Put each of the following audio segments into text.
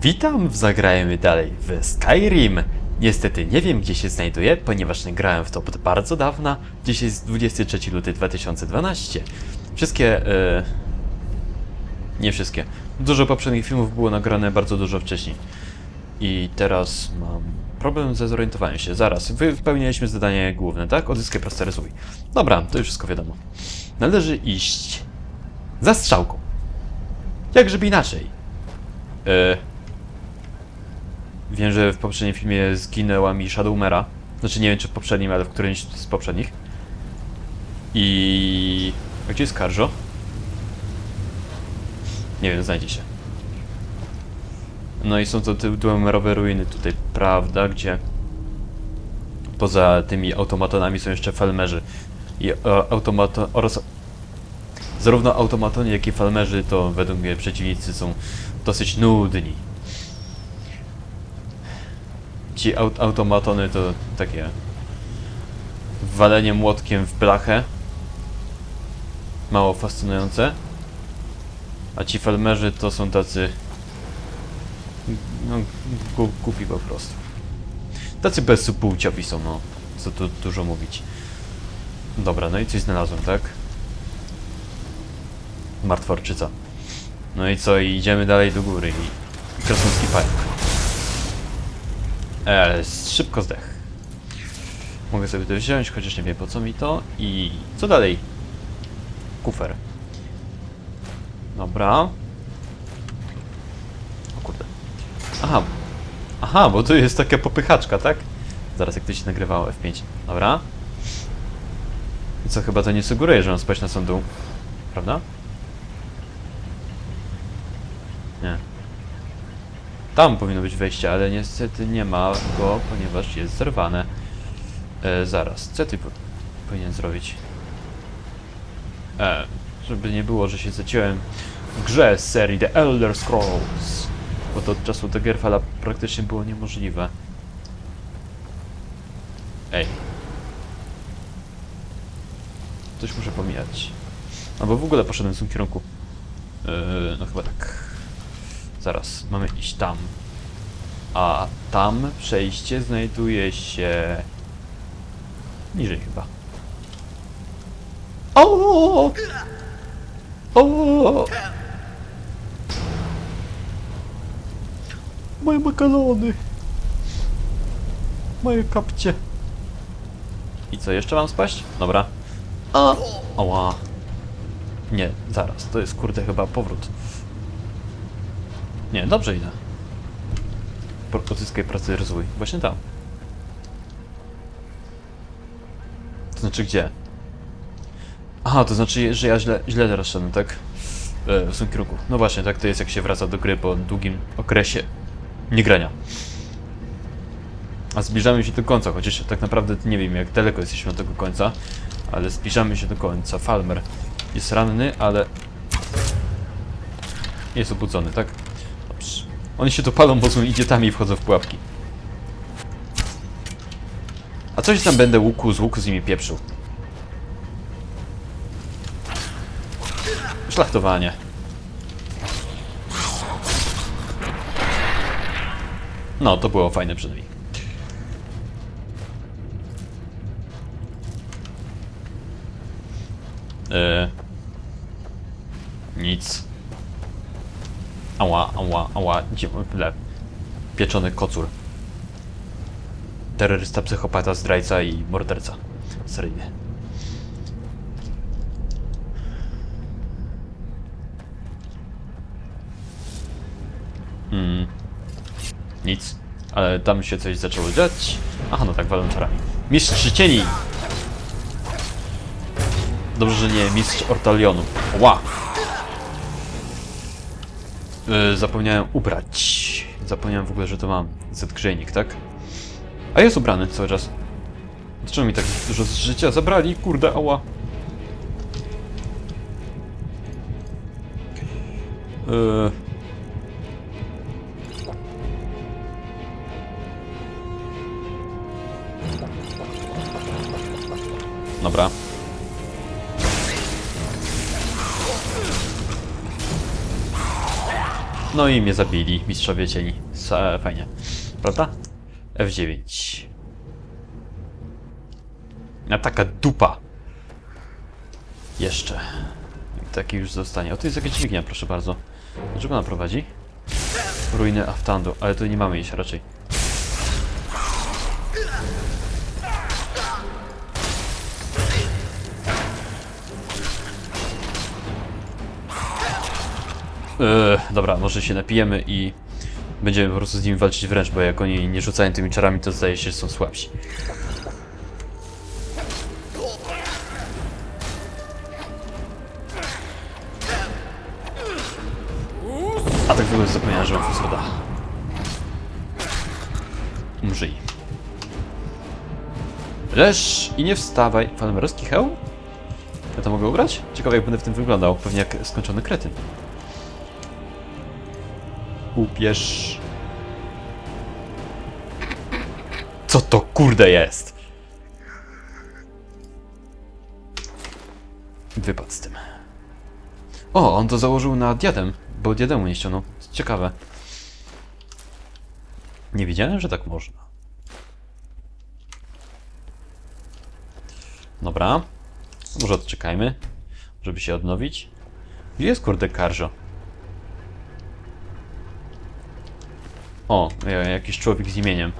Witam w Zagrajmy Dalej w Skyrim. Niestety nie wiem gdzie się znajduję, ponieważ nie grałem w to od bardzo dawna. Dzisiaj jest 23 luty 2012. Wszystkie... E... Nie wszystkie. Dużo poprzednich filmów było nagrane bardzo dużo wcześniej. I teraz mam problem ze zorientowaniem się. Zaraz, wypełnialiśmy zadanie główne, tak? Odzyskaj proste rysuj. Dobra, to już wszystko wiadomo. Należy iść za strzałką. Jak żeby inaczej. E... Wiem, że w poprzednim filmie zginęła mi Shadowmera. Znaczy nie wiem czy w poprzednim, ale w którymś z poprzednich. I... A gdzie jest Karżo? Nie wiem, znajdzie się. No i są to te dwemerowe ruiny tutaj, prawda? Gdzie poza tymi automatonami są jeszcze falmerzy. I e, automaton... oraz... Zarówno automatoni, jak i falmerzy to według mnie przeciwnicy są dosyć nudni. Ci aut automatony to takie walenie młotkiem w blachę. Mało fascynujące. A ci felmerzy to są tacy... No, głupi po prostu. Tacy bezpłciowi są, no. Co tu dużo mówić. Dobra, no i coś znalazłem, tak? Martworczyca. No i co, i idziemy dalej do góry i... Krasnoludzki pająk. Eee, szybko zdech. Mogę sobie to wziąć, chociaż nie wiem po co mi to. I co dalej? Kufer. Dobra. O kurde. Aha. Aha, bo tu jest taka popychaczka, tak? Zaraz jak to się nagrywało F5. Dobra. I co, chyba to nie sugeruje, że mam spać na dół. Prawda? Nie. Tam powinno być wejście, ale niestety nie ma go, ponieważ jest zerwane. E, zaraz, co ty po powinien zrobić? E, żeby nie było, że się zaciąłem w grze z serii The Elder Scrolls. Bo to od czasu Daggerfalla praktycznie było niemożliwe. Ej. Coś muszę pomijać. Albo w ogóle poszedłem w tym kierunku. Yy, no chyba tak. Zaraz, mamy iść tam. A tam przejście znajduje się... Niżej chyba. O! O! Moje makalony! Moje kapcie! I co, jeszcze mam spaść? Dobra. A! Oła. Nie, zaraz, to jest kurde chyba powrót. Nie, dobrze idę. Po- Odzyskaj pracę i rozwój. Właśnie tam. To znaczy gdzie? Aha, to znaczy, że ja źle, źle teraz szedłem, tak? E, w tym kierunku. No właśnie, tak to jest jak się wraca do gry po długim okresie niegrania. A zbliżamy się do końca, chociaż tak naprawdę nie wiem jak daleko jesteśmy od tego końca, ale zbliżamy się do końca. Falmer jest ranny, ale jest obudzony, tak? Oni się tu palą, bo są idiotami i wchodzą w pułapki. A coś tam będę łuku z łuku z nimi pieprzył. Szlachtowanie. No, to było fajne przynajmniej. Eee. Nic. Ała, ała, ała. Gdzie le. Pieczony kocur. Terrorysta, psychopata, zdrajca i morderca. Seryjny. Hmm. Nic. Ale tam się coś zaczęło dziać. Aha, no tak, walą czarami. Mistrz cieni! Dobrze, że nie mistrz Ortalionu. Ła! Yy, zapomniałem ubrać. Zapomniałem w ogóle, że to mam. Z-grzejnik, tak? A jest ubrany cały czas. Dlaczego mi tak dużo z życia zabrali? Kurde, ała. Yy... No i mnie zabili, mistrzowie cieni. Fajnie. Prawda? F9. A taka dupa. Jeszcze. Taki już zostanie. O, tu jest jakaś dźwignia, proszę bardzo. Dlaczego ona prowadzi? Ruiny Aftandu, ale tu nie mamy iść raczej. Eee, dobra, może się napijemy i będziemy po prostu z nimi walczyć wręcz, bo jak oni nie rzucają tymi czarami, to zdaje się, że są słabsi. A tak w ogóle zapomniałem, że mam fusroda. Umrzyj. Leż i nie wstawaj. Falmerowski hełm? Ja to mogę ubrać? Ciekawe jak będę w tym wyglądał. Pewnie jak skończony kretyn. Upierz. Co to kurde jest? Wypad z tym. O, on to założył na diadem, bo diademu nie ściągnął. Ciekawe. Nie wiedziałem, że tak można. Dobra. Może odczekajmy, żeby się odnowić. Gdzie jest kurde karżo? O, ja- jakiś człowiek z imieniem.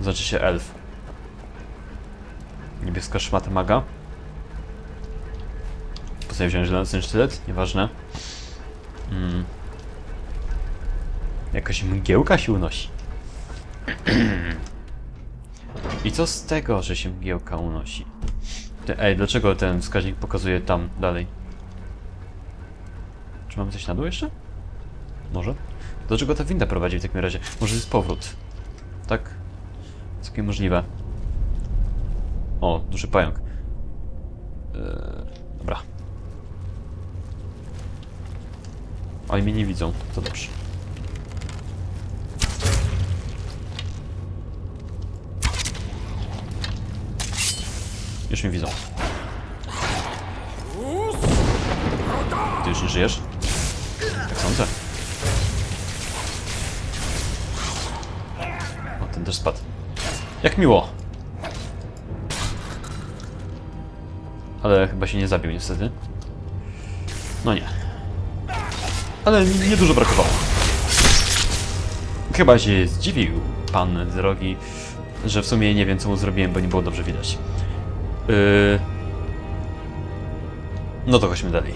Znaczy się elf. Niebieska szmata maga. Postawię wziąć żelazny sztylet, nieważne. Mm. Jakaś mgiełka się unosi. I co z tego, że się mgiełka unosi? Ej, dlaczego ten wskaźnik pokazuje tam dalej? Mamy coś na dół jeszcze? Może? Dlaczego ta winda prowadzi w takim razie? Może jest powrót. Tak? Całkiem możliwe. O, duży pająk. Eee, dobra. Oni mnie nie widzą, to dobrze. Już mnie widzą. Ty już nie żyjesz? Sądzę. O, ten też spadł. Jak miło. Ale chyba się nie zabił niestety. No nie. Ale nie dużo brakowało. Chyba się zdziwił pan drogi, że w sumie nie wiem co mu zrobiłem, bo nie było dobrze widać. Yy... No to chodźmy dalej.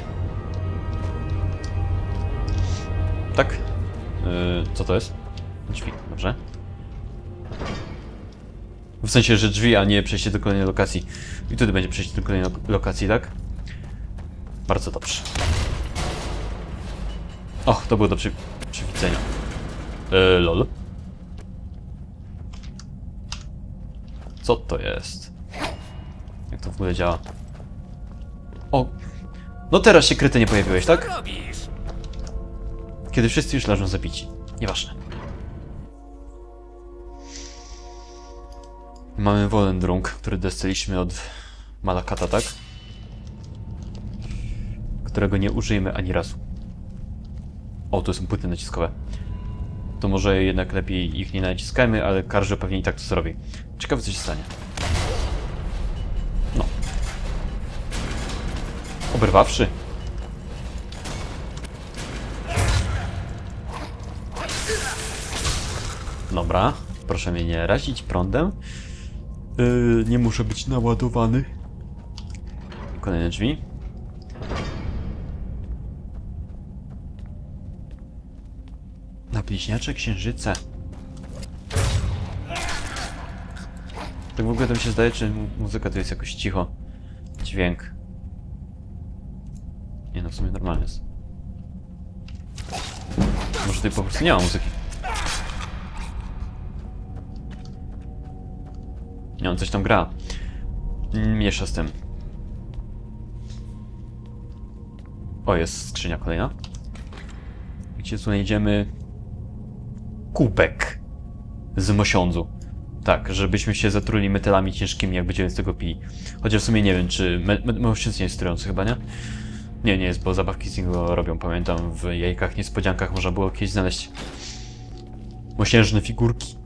Tak? Yy, co to jest? Drzwi, dobrze. W sensie, że drzwi, a nie przejście do kolejnej lokacji. I tutaj będzie przejście do kolejnej lo- lokacji, tak? Bardzo dobrze. Och, to było do przy... przewidzenia. Yy, lol. Co to jest? Jak to w ogóle działa? O! No teraz się kryty nie pojawiłeś, tak? Kiedy wszyscy już leżą zabici. Nieważne. Mamy Wolendrung, który dostaliśmy od Malakata, tak? Którego nie użyjemy ani razu. O, to są płyty naciskowe. To może jednak lepiej ich nie naciskajmy, ale Karże pewnie i tak to zrobi. Ciekawe co się stanie. No. Oberwawszy. Dobra, proszę mnie nie razić prądem. Yy, nie muszę być naładowany. Kolejne drzwi. Na bliźniacze księżyce. Tak w ogóle to mi się zdaje, czy mu- muzyka to jest jakoś cicho. Dźwięk. Nie no, w sumie normalnie jest. Może tutaj po prostu nie ma muzyki. Nie, on coś tam gra. Miesza z tym. O, jest skrzynia kolejna. Gdzie tu znajdziemy kubek z mosiądzu. Tak, żebyśmy się zatruli metalami ciężkimi, jak będziemy z tego pili. Chociaż w sumie nie wiem, czy... Mosiądz nie jest trujący chyba, nie? Nie, nie jest, bo zabawki z niego robią, pamiętam, w jajkach niespodziankach można było kiedyś znaleźć mosiężne figurki.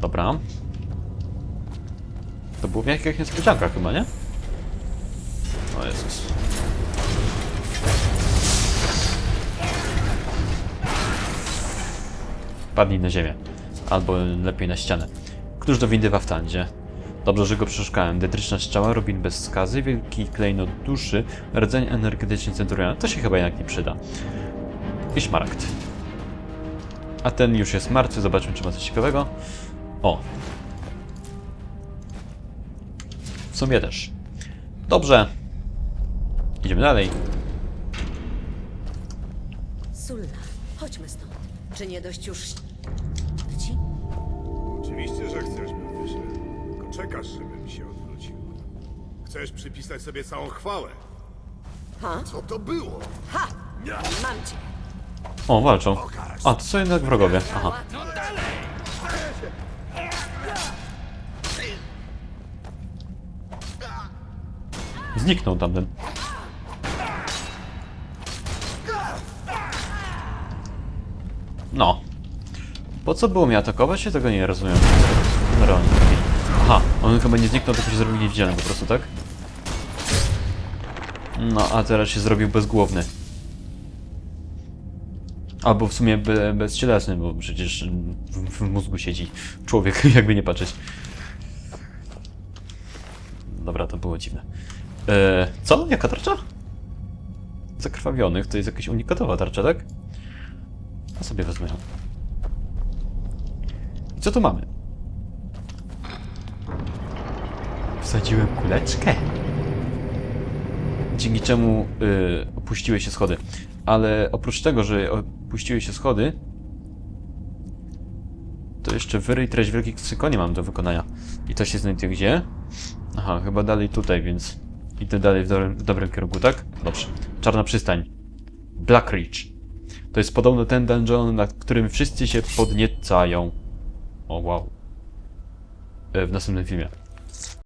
Dobra. To było w jajkach niespodziankach chyba, nie? O Jezus. Padnij na ziemię. Albo lepiej na ścianę. Klucz do windy w Aftandzie. Dobrze, że go przeszukałem. Detryczna strzała, rubin bez skazy, wielki klejnot duszy, rdzeń energetyczny centuriona. To się chyba jednak nie przyda. I szmaragd. A ten już jest martwy, zobaczmy czy ma coś ciekawego. O. W sumie też. Dobrze. Idziemy dalej. Sulla, chodźmy stąd. Czy nie dość już... Ci? Oczywiście, że chcesz, Mefysie. Tylko czekasz, żebym się odwrócił. Chcesz przypisać sobie całą chwałę. Ha? Co to było? Ha! Mam cię. O, walczą. A, to są jednak wrogowie. Aha. Zniknął tamten. No. Po co było mnie atakować? Ja tego nie rozumiem. Aha, on chyba nie zniknął, tylko się zrobił niewidzialny po prostu, tak? No, a teraz się zrobił bezgłowny. Albo w sumie be, bezcielesny, bo przecież w, w mózgu siedzi człowiek, jakby nie patrzeć. Dobra, to było dziwne. E, co? Jaka tarcza? Zakrwawionych, to jest jakaś unikatowa tarcza, tak? A sobie wezmę. I co tu mamy? Wsadziłem kuleczkę. Dzięki czemu y, opuściły się schody. Ale oprócz tego, że opuściły się schody, to jeszcze wyryj treść wielkich cykonie mam do wykonania. I to się znajduje gdzie? Aha, chyba dalej tutaj, więc idę dalej w dobrym, w dobrym kierunku, tak? Dobrze. Czarna przystań. Black Ridge. To jest podobno ten dungeon, nad którym wszyscy się podniecają. O, wow. E, W następnym filmie.